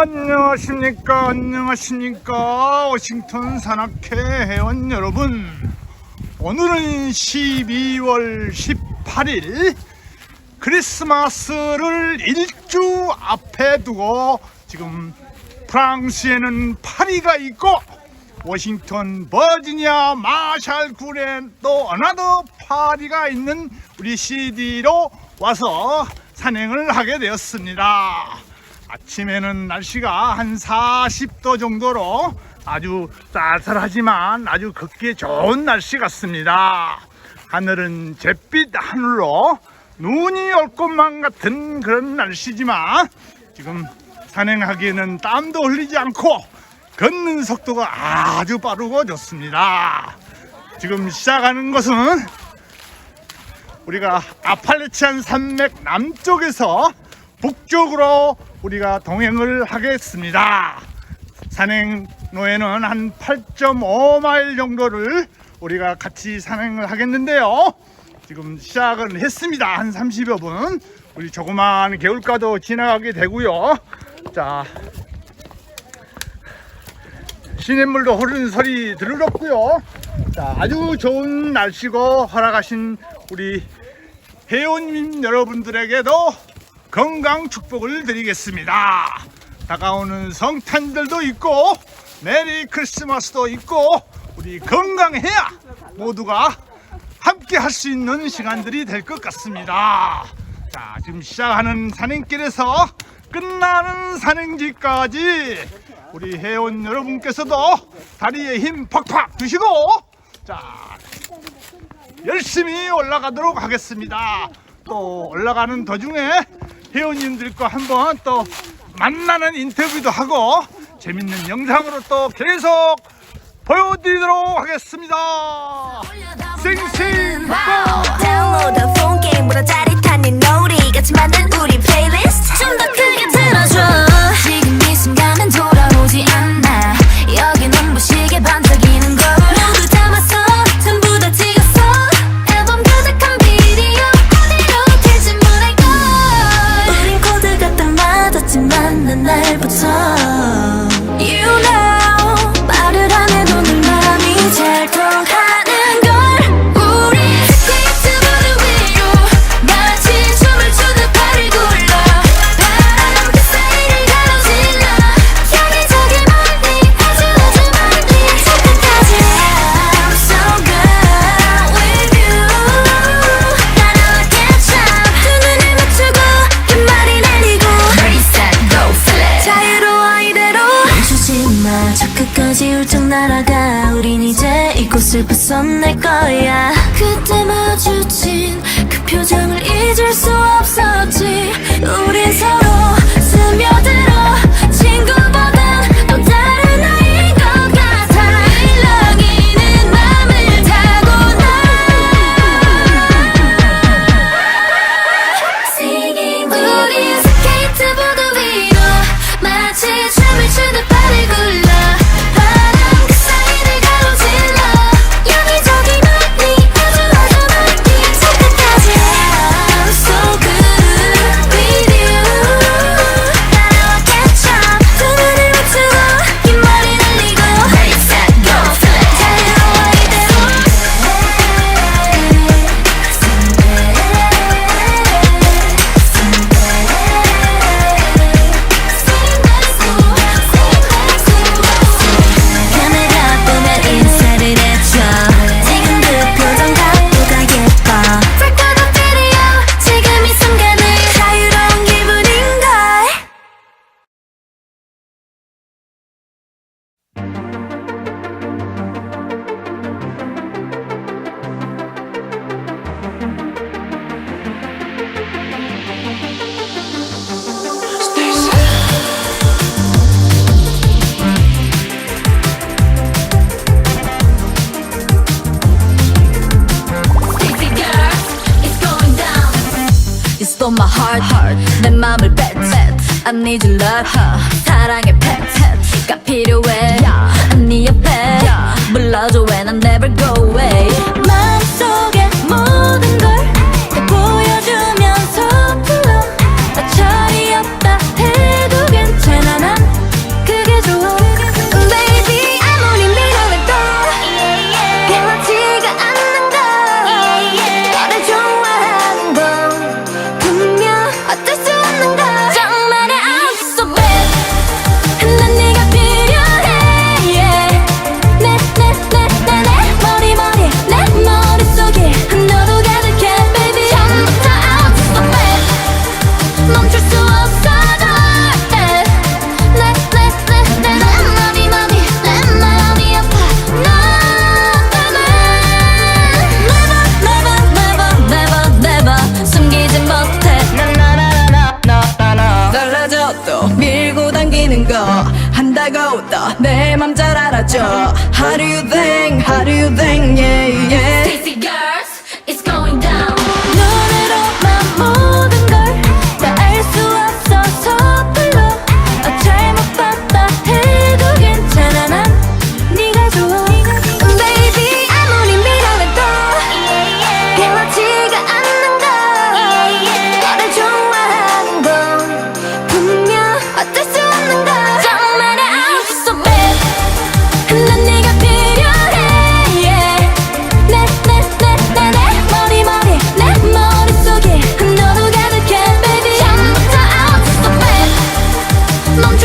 안녕하십니까 안녕하십니까 워싱턴 산악회 회원 여러분 오늘은 12월 18일 크리스마스를 일주 앞에 두고 지금 프랑스에는 파리가 있고 워싱턴 버지니아 마샬 굴에 또 어나더 파리가 있는 우리 CD로 와서 산행을 하게 되었습니다. 아침에는 날씨가 한 40도 정도로 아주 쌀쌀하지만 아주 걷기에 좋은 날씨 같습니다. 하늘은 잿빛 하늘로 눈이 올 것만 같은 그런 날씨지만 지금 산행하기에는 땀도 흘리지 않고 걷는 속도가 아주 빠르고 좋습니다. 지금 시작하는 것은 우리가 아팔레치안 산맥 남쪽에서 북쪽으로 우리가 동행을 하겠습니다. 산행로에는 한 8.5마일 정도를 우리가 같이 산행을 하겠는데요. 지금 시작을 했습니다. 한 30여 분. 우리 조그마한 개울가도 지나가게 되고요. 자, 시냇물도 흐르는 소리 들었고요. 자, 아주 좋은 날씨고 허락하신 우리 회원님 여러분들에게도 건강 축복을 드리겠습니다. 다가오는 성탄절도 있고 메리 크리스마스도 있고 우리 건강해야 모두가 함께 할 수 있는 시간들이 될 것 같습니다. 자, 지금 시작하는 산행길에서 끝나는 산행지까지 우리 회원 여러분께서도 다리에 힘 팍팍 주시고 자, 열심히 올라가도록 하겠습니다. 또 올라가는 도중에 회원님들과 한번 또 만나는 인터뷰도 하고 재밌는 영상으로 또 계속 보여드리도록 하겠습니다. 싱싱 고! my heart, heart. 내 맘을 bet, bet I need your love huh. 사랑의 pet, pet 가 필요해 yeah. 네 옆에 yeah. 불러줘 and I'll never go away 마음속에.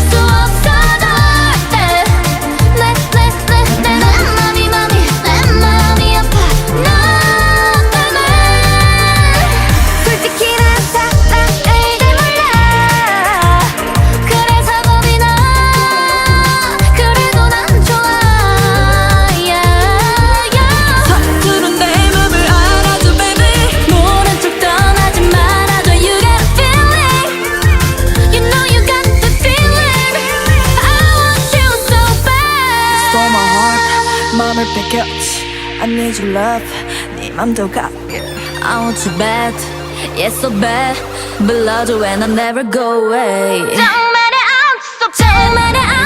just so love. 네 맘도 I want you bad. Yes so bad. Below when I never go away. 장만의 I'm so bad 장만의 I'm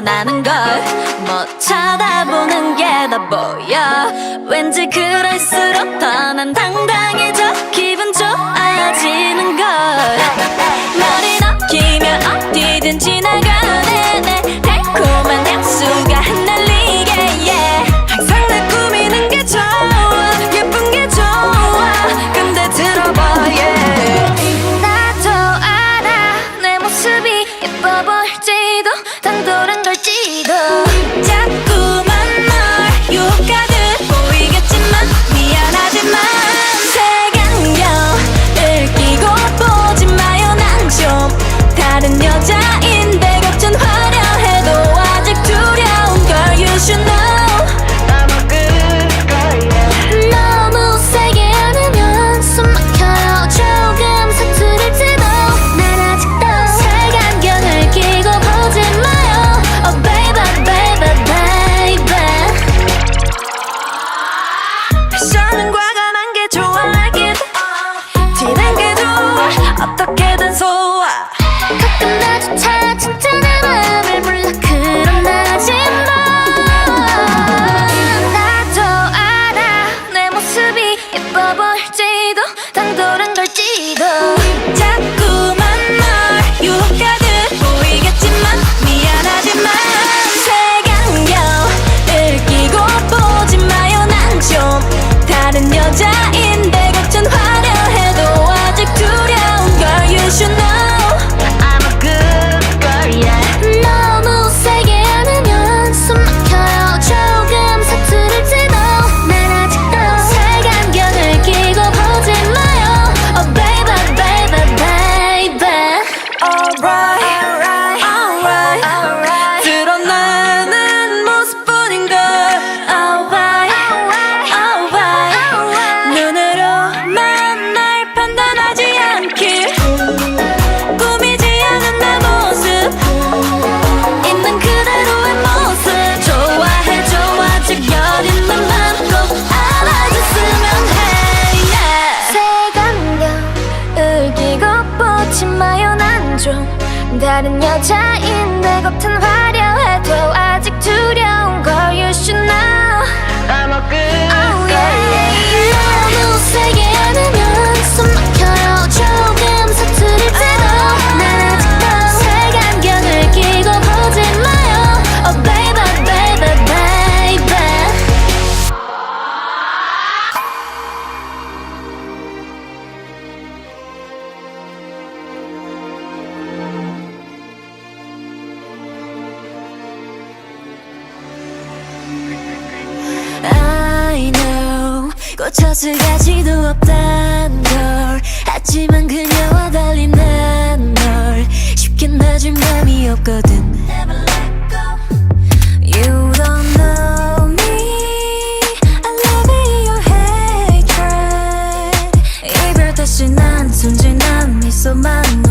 일어나는 걸못 뭐 쳐다보는 게 다 보여. 왠지 그럴수록 더 난 당당해져. 기분 좋아지는 걸. 머리 넘기면 어디든 지나가. 좀 다른 여자인데 겉은 화려해도 아직 두려운 걸 You should know I'm a good Oh yeah 너무 세게 꽂혀서 가지도 없단 걸. 하지만 그녀와 달리 난 널. 쉽게 놔줄 맘이 없거든. You don't know me. I love your hatred. 이별 다시 난 순진한 미소만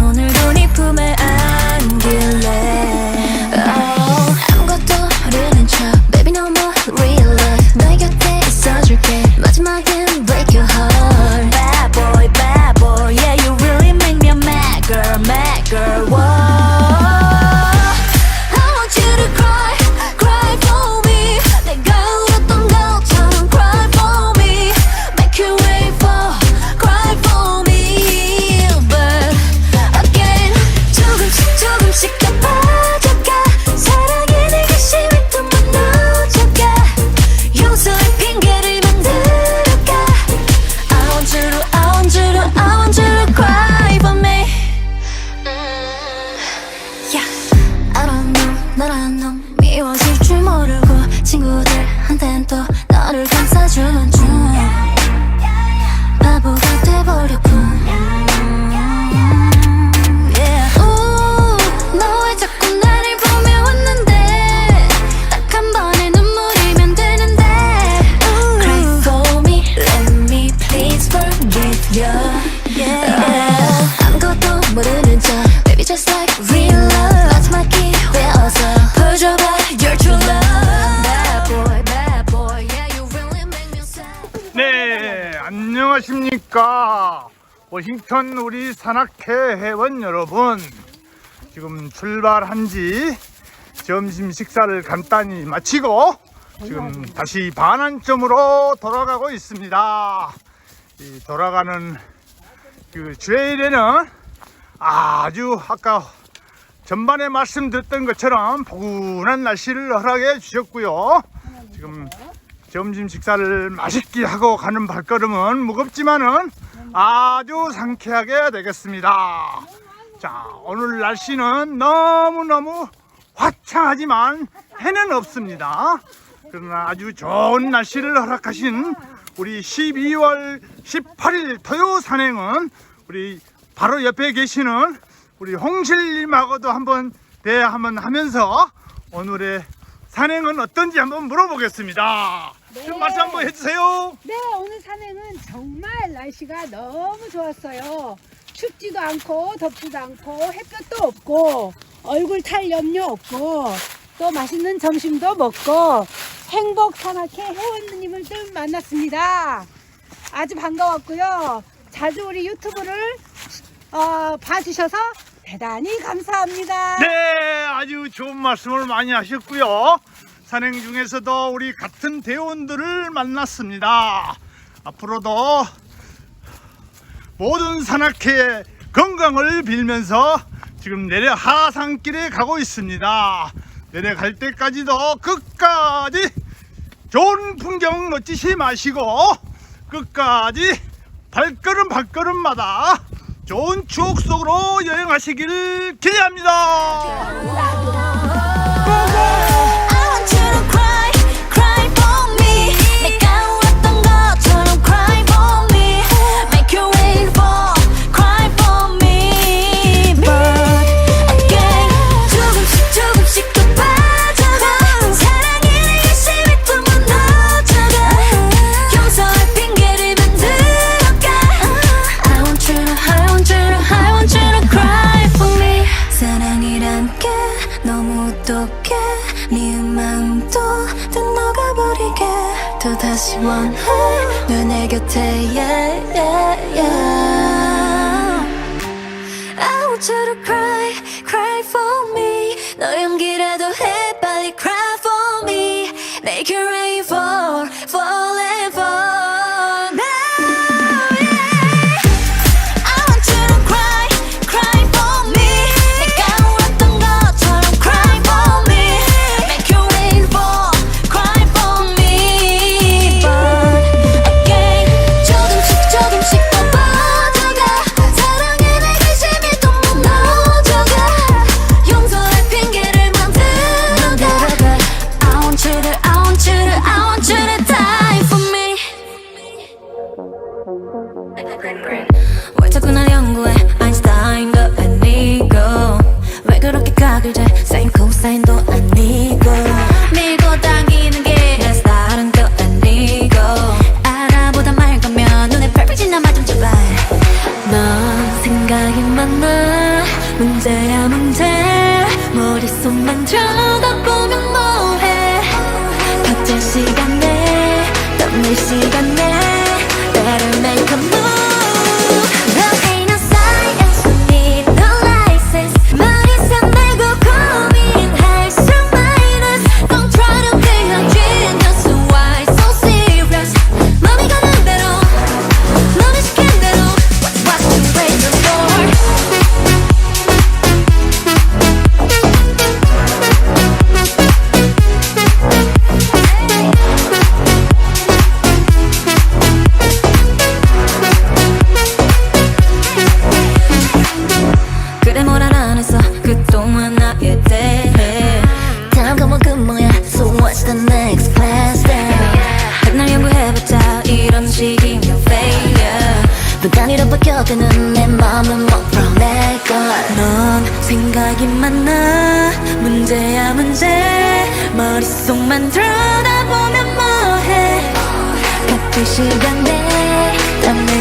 워싱턴 우리 산악회 회원 여러분. 지금 출발한 지 점심 식사를 간단히 마치고 지금 다시 반환점으로 돌아가고 있습니다. 이 돌아가는 그 주일에는 아주 아까 전반에 말씀드렸던 것처럼 포근한 날씨를 허락해 주셨고요. 지금 점심 식사를 맛있게 하고 가는 발걸음은 무겁지만은 아주 상쾌하게 되겠습니다. 자, 오늘 날씨는 너무너무 화창하지만 해는 없습니다. 그러나 아주 좋은 날씨를 허락하신 우리 12월 18일 토요 산행은 우리 바로 옆에 계시는 우리 홍실님하고도 한번 대화 한번 하면서 오늘의 산행은 어떤지 한번 물어보겠습니다. 좀 말씀 한번 해주세요. 네, 오늘 산행은 정말 날씨가 너무 좋았어요. 춥지도 않고 덥지도 않고 햇볕도 없고 얼굴 탈 염려 없고 또 맛있는 점심도 먹고 행복 산악회 회원님을 또 만났습니다. 아주 반가웠고요. 자주 우리 유튜브를 어, 봐주셔서 대단히 감사합니다. 네, 아주 좋은 말씀을 많이 하셨고요. 산행 중에서도 우리 같은 대원들을 만났습니다. 앞으로도 모든 산악회의 건강을 빌면서 지금 내려 하산길에 가고 있습니다. 내려갈 때까지도 끝까지 좋은 풍경 놓치지 마시고 끝까지 발걸음 발걸음마다 좋은 추억 속으로 여행하시길 기대합니다.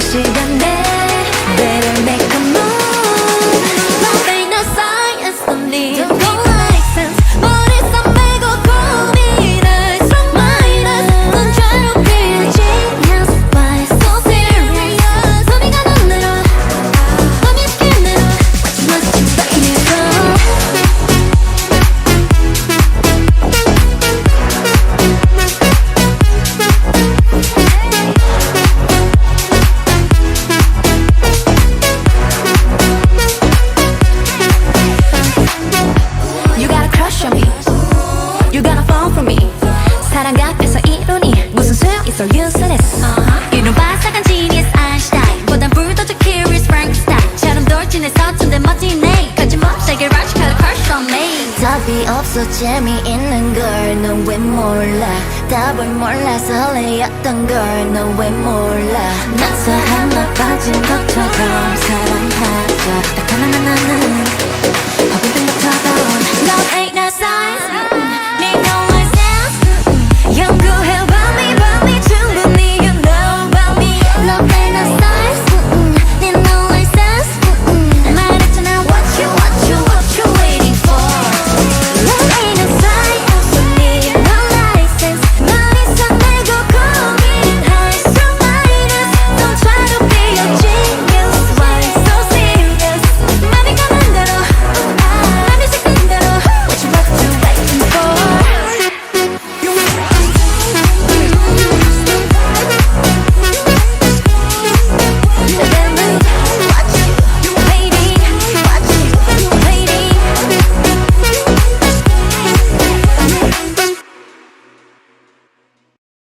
시간 내 재미있는 걸너왜 몰라? 답을 몰라 설레였던 걸너왜 몰라? 낯서 하나 빠진 것처럼 사랑하자. 딱 하나만 하는 허비된 것